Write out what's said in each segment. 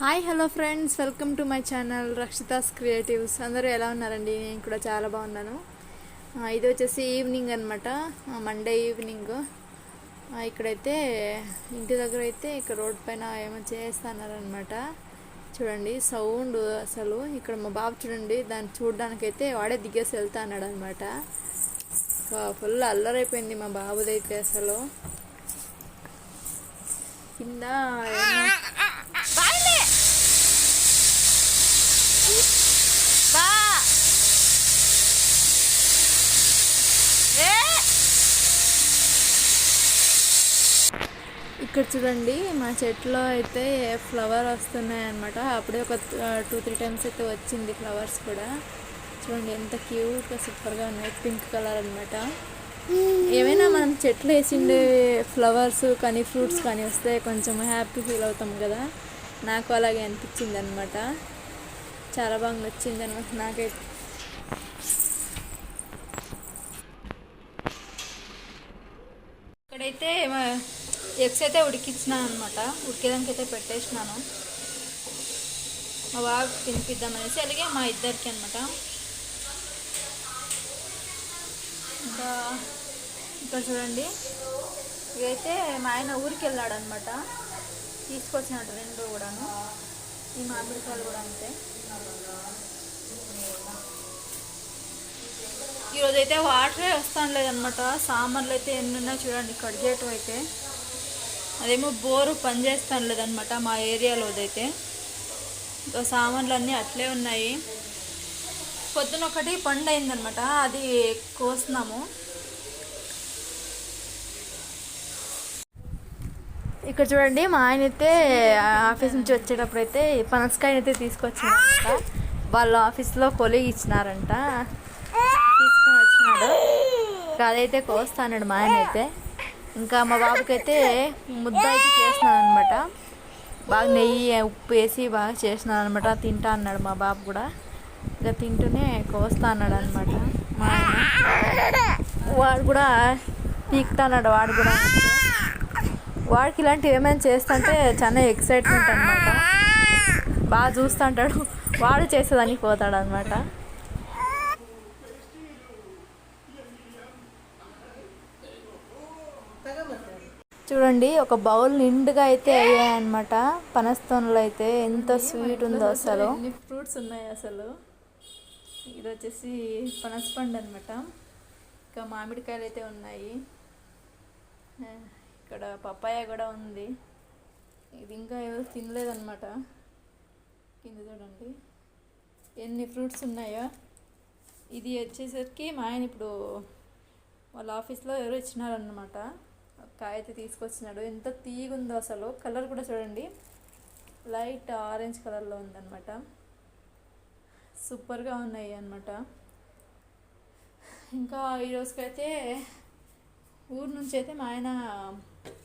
Hi hello friends welcome to my channel Rakshita's creatives అందరూ ఎలా ఉన్నారండి? నేను కూడా చాలా బాగున్నాను. ఇది వచ్చేసి ఈవినింగ్ అనమాట మండే ఈవినింగ్ ఇక్కడైతే ఇంటి దగ్గర అయితే ఇక్కడ రోడ్ పైన ఏమో చేస్తున్నారనమాట చూడండి సౌండ్ అసలు. ఇక్కడ మా బాబు చూడండి దాన్ని చూడడానికైతే వాడే దిగేసి వెళ్తా అన్నాడు అనమాట ఫుల్ అల్లరైపోయింది మా బాబుదైతే అసలు. కింద ఏమో బా ఏ ఇక్కడ చూడండి మా చెట్లో అయితే ఫ్లవర్ వస్తున్నాయి అనమాట అప్పుడే ఒక టూ త్రీ టైమ్స్ అయితే వచ్చింది ఫ్లవర్స్ కూడా. చూడండి ఎంత క్యూట్గా సూపర్గా ఉన్నాయి. పింక్ కలర్ అనమాట ఏమైనా మనం చెట్లు వేసిండే ఫ్లవర్స్ కానీ ఫ్రూట్స్ కానీ వస్తే కొంచెం హ్యాపీ ఫీల్ అవుతాం కదా. నాకు అలాగే అనిపించింది అనమాట చాలా బాగా నచ్చింది అనమాట నాకైతే. ఇక్కడైతే ఎగ్స్ అయితే ఉడికించినాను అనమాట ఉడికేదానికి అయితే పెట్టేసినాను. మా బాగా తినిపిద్దామనేసి అలాగే మా ఇద్దరికి అనమాట ఇంకా ఇక్కడ చూడండి. ఇవైతే మా ఆయన ఊరికి వెళ్ళాడు అనమాట తీసుకొచ్చినట్టు రెండు కూడాను. ఈ మామిడికాయలు కూడా అంతే. ఈరోజు అయితే వాటరే వస్తాను లేదనమాట సామాన్లు అయితే ఎన్ని ఉన్నాయో చూడండి కడిగేటవైతే. అయితే అదేమో బోరు పని చేస్తాను లేదనమాట మా ఏరియాలో అయితే ఇంకా సామాన్లు అన్నీ అట్లే ఉన్నాయి. పొద్దున ఒకటి పండు అయిందనమాట అది కోస్తున్నాము ఇక్కడ చూడండి మా ఆయన అయితే ఆఫీస్ నుంచి వచ్చేటప్పుడు అయితే పనసకాయని అయితే తీసుకొచ్చారంట వాళ్ళ ఆఫీస్లో కొలిగి ఇచ్చినారంట. తీసుకొని వచ్చినాడు. అదైతే కోస్తాడు మా ఆయన అయితే ఇంకా మా బాబుకి అయితే ముద్ద అయితే చేసినాను అనమాట బాగా నెయ్యి ఉప్పు వేసి బాగా చేసినాను అనమాట తింటా అన్నాడు మా బాబు కూడా. ఇంకా తింటూనే కోస్తా అన్నాడు అనమాట మా వాడు కూడా పీక్తా అన్నాడు వాడు కూడా వాడికి ఇలాంటివి ఏమైనా చేస్తుంటే చాలా ఎక్సైట్మెంట్ అనమాట బాగా చూస్తుంటాడు వాడు చేసేదానికి పోతాడు అనమాట చూడండి ఒక బౌల్ నిండుగా అయితే అయ్యాయన్నమాట. పనస్తోనలో అయితే ఎంత స్వీట్ ఉందో అసలు. ఎన్ని ఫ్రూట్స్ ఉన్నాయి అసలు? ఇది వచ్చేసి పనసపండు అనమాట ఇంకా మామిడికాయలు అయితే ఉన్నాయి. ఇక్కడ పప్పాయ కూడా ఉంది. ఇది ఇంకా ఎవరు తినలేదన్నమాట. కింద చూడండి. ఎన్ని ఫ్రూట్స్ ఉన్నాయో. ఇది వచ్చేసరికి మా ఆయన ఇప్పుడు వాళ్ళ ఆఫీస్లో ఎవరో ఇచ్చినారన్నమాట. ఒక కాయ అయితే తీసుకొచ్చినాడు. ఎంత తీగుందో అసలు. కలర్ కూడా చూడండి. లైట్ ఆరెంజ్ కలర్లో ఉందన్నమాట. సూపర్గా ఉన్నాయి అనమాట ఇంకా ఈరోజుకైతే ఊరు నుంచి అయితే మా ఆయన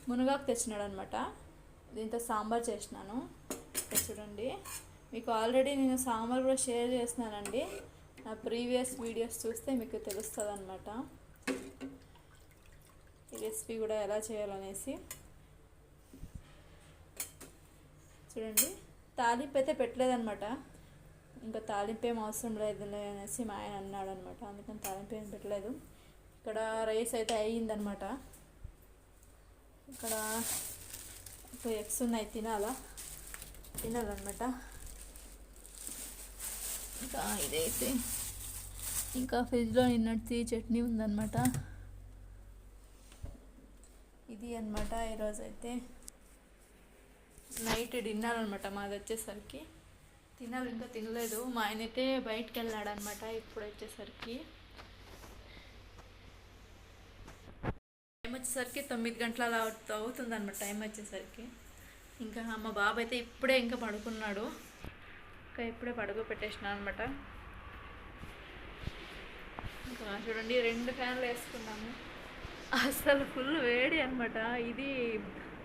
మునగాకు తెచ్చినాడు అనమాట దీంతో సాంబార్ చేసినాను. చూడండి. మీకు ఆల్రెడీ నేను సాంబార్ కూడా షేర్ చేస్తున్నానండి. నా ప్రీవియస్ వీడియోస్ చూస్తే మీకు తెలుస్తుంది అనమాట ఈ రెసిపీ కూడా ఎలా చేయాలనేసి. చూడండి తాలింపు అయితే పెట్టలేదనమాట ఇంకా తాలింపు ఏం అవసరం లేదులే అనేసి మా ఆయన అన్నాడు అనమాట అందుకని తాలింపు ఏం పెట్టలేదు. ఇక్కడ రైస్ అయితే అయ్యిందనమాట ఇక్కడ ఎగ్స్ ఉన్నాయి తినాలా? తినాలన్నమాట. ఇంకా ఇదైతే ఇంకా ఫ్రిడ్జ్లో నిన్నటి చట్నీ ఉందన్నమాట. ఇది అనమాట ఈరోజు అయితే నైట్ డిన్నర్ అనమాట మాది వచ్చేసరికి తినాలి ఇంకా తినలేదు. మా ఆయన అయితే బయటికి వెళ్ళాడు అనమాట ఇప్పుడు వచ్చేసరికి టైం వచ్చేసరికి తొమ్మిది గంటల అలా అవుతుంది అనమాట టైం వచ్చేసరికి ఇంకా మా బాబు అయితే ఇప్పుడే ఇంకా పడుకున్నాడు. ఇంకా ఇప్పుడే పడుకో పెట్టేసిన అనమాట ఇంకా చూడండి రెండు ఫ్యాన్లు వేసుకున్నాము. అసలు ఫుల్ వేడి అనమాట ఇది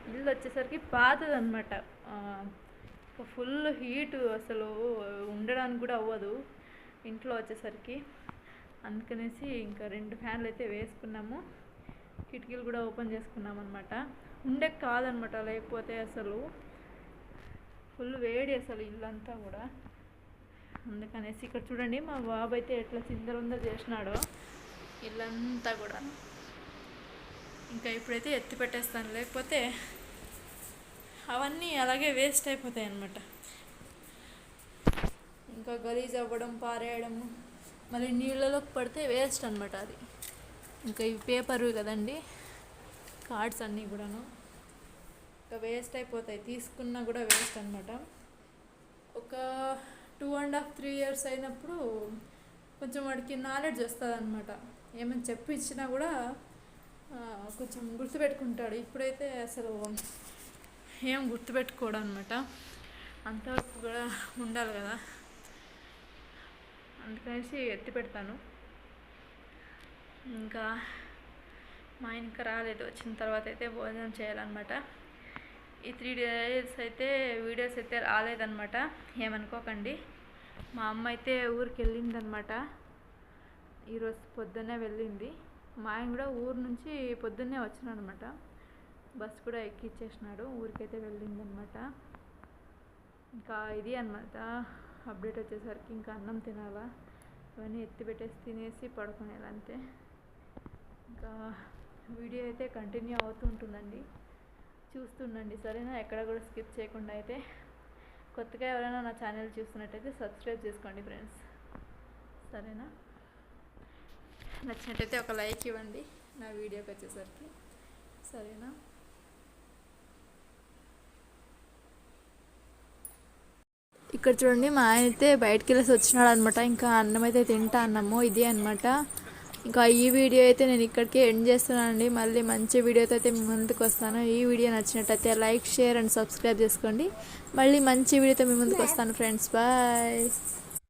ఇల్లు వచ్చేసరికి పాతది అనమాట ఫుల్ హీట్ అసలు ఉండడానికి కూడా అవ్వదు ఇంట్లో వచ్చేసరికి. అందుకనేసి ఇంకా రెండు ఫ్యాన్లు అయితే వేసుకున్నాము. కిటికీలు కూడా ఓపెన్ చేసుకున్నాం అనమాట ఉండే కాదనమాట లేకపోతే అసలు ఫుల్ వేడి అసలు ఇల్లంతా కూడా. అందుకనేసి ఇక్కడ చూడండి మా బాబు అయితే ఎట్లా చిందరుందో చేసినాడో. ఇల్లంతా కూడా. ఇంకా ఇప్పుడైతే ఎత్తి పెట్టేస్తాను. లేకపోతే అవన్నీ అలాగే వేస్ట్ అయిపోతాయి అన్నమాట. ఇంకా గలీజ్ అవ్వడం పారేయడం మళ్ళీ నీళ్ళలోకి పడితే వేస్ట్ అనమాట అది. ఇంకా ఇవి పేపర్ కదండి కార్డ్స్ అన్నీ కూడాను. ఇంకా వేస్ట్ అయిపోతాయి. తీసుకున్నా కూడా వేస్ట్ అనమాట ఒక two and half three years అయినప్పుడు కొంచెం వాడికి నాలెడ్జ్ వస్తుంది అనమాట ఏమైనా చెప్పి ఇచ్చినా కూడా కొంచెం గుర్తుపెట్టుకుంటాడు. ఇప్పుడైతే అసలు ఏం గుర్తుపెట్టుకోడు అనమాట అంతవరకు కూడా ఉండాలి కదా. అందుకనేసి ఎత్తి పెడతాను ఇంకా మా ఆయన రాలేదు. వచ్చిన తర్వాత అయితే భోజనం చేయాలన్నమాట. ఈ త్రీ డేస్ అయితే వీడియోస్ అయితే రాలేదన్నమాట. ఏమనుకోకండి. మా అమ్మ అయితే ఊరికి వెళ్ళిందనమాట ఈరోజు పొద్దున్నే వెళ్ళింది. మా ఆయన కూడా ఊరు నుంచి పొద్దున్నే వచ్చినాడు అనమాట బస్ కూడా ఎక్కిచ్చేసినాడు. ఊరికైతే వెళ్ళిందనమాట. ఇంకా ఇది అనమాట అప్డేట్ వచ్చేసరికి ఇంకా అన్నం తినాలా? ఇవన్నీ ఎత్తి పెట్టేసి తినేసి పడుకునేది అంతే. ఇంకా వీడియో అయితే కంటిన్యూ అవుతూ ఉంటుందండి. చూస్తుండండి. సరేనా? ఎక్కడ కూడా స్కిప్ చేయకుండా అయితే. కొత్తగా ఎవరైనా నా ఛానల్ చూస్తున్నట్టయితే సబ్స్క్రైబ్ చేసుకోండి ఫ్రెండ్స్. సరేనా? నచ్చినట్టయితే ఒక లైక్ ఇవ్వండి. నా వీడియోకి వచ్చేసరికి. సరేనా? ఇక్కడ చూడండి మా ఆయన అయితే బయటకు వెళ్ళేసి వచ్చినాడు అనమాట ఇంకా అన్నం అయితే తింటా అన్నము ఇది అనమాట ఇంకా ఈ వీడియో అయితే నేను ఇక్కడికే ఎండ్ చేస్తున్నానండి. మళ్ళీ మంచి వీడియోతో అయితే మీ ముందుకు వస్తాను. ఈ వీడియో నచ్చినట్టయితే లైక్ షేర్ అండ్ సబ్స్క్రైబ్ చేసుకోండి. మళ్ళీ మంచి వీడియోతో మీ ముందుకు వస్తాను ఫ్రెండ్స్. బాయ్.